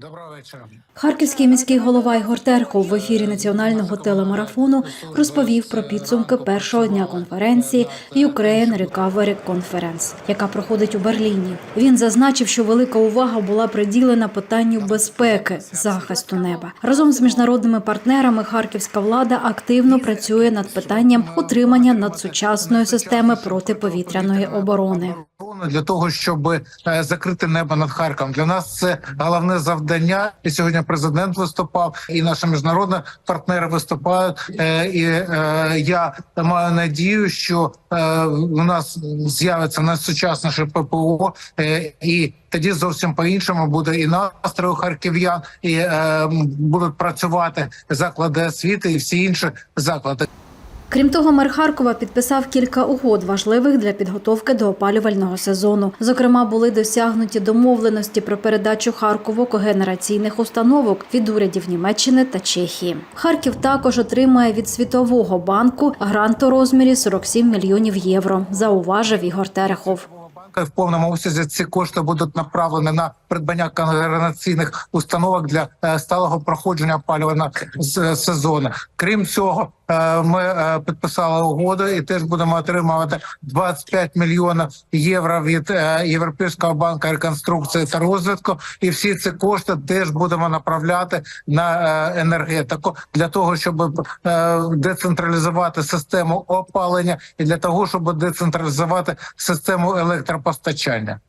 Доброго вечора. Харківський міський голова Ігор Терхов в ефірі національного телемарафону розповів про підсумки першого дня конференції Ukraine Recovery Conference, яка проходить у Берліні. Він зазначив, що велика увага була приділена питанню безпеки, захисту неба. Разом з міжнародними партнерами харківська влада активно працює над питанням утримання надсучасної системи протиповітряної оборони. Для того щоб е, закрити небо над Харковом, для нас це головне завдання. І сьогодні президент виступав, і наші міжнародні партнери виступають. Е, І е, я маю надію, що у нас з'явиться найсучасніше ППО, і тоді зовсім по іншому буде і настрою харків'ян, і е, будуть працювати заклади освіти і всі інші заклади. Крім того, мер Харкова підписав кілька угод, важливих для підготовки до опалювального сезону. Зокрема, були досягнуті домовленості про передачу Харкову когенераційних установок від урядів Німеччини та Чехії. Харків також отримає від світового банку грант у розмірі 47 мільйонів євро. Зауважив Ігор Терехов. в повному обсязі ці кошти будуть направлені на придбання конгрегаційних установок для е, сталого проходження опалювального с- сезону. Крім цього, е, ми е, підписали угоду і теж будемо отримувати 25 мільйонів євро від е, Європейського банку реконструкції та розвитку. І всі ці кошти теж будемо направляти на е, енергетику для того, щоб е, децентралізувати систему опалення і для того, щоб децентралізувати систему електропостачання.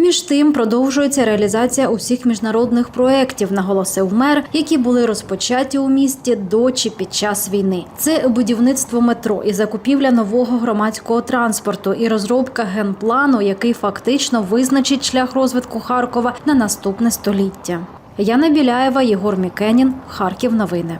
Між тим продовжується реалізація усіх міжнародних проєктів, наголосив мер, які були розпочаті у місті до чи під час війни. Це будівництво метро і закупівля нового громадського транспорту, і розробка генплану, який фактично визначить шлях розвитку Харкова на наступне століття. Яна Біляєва, Єгор Мікенін, Харків. Новини.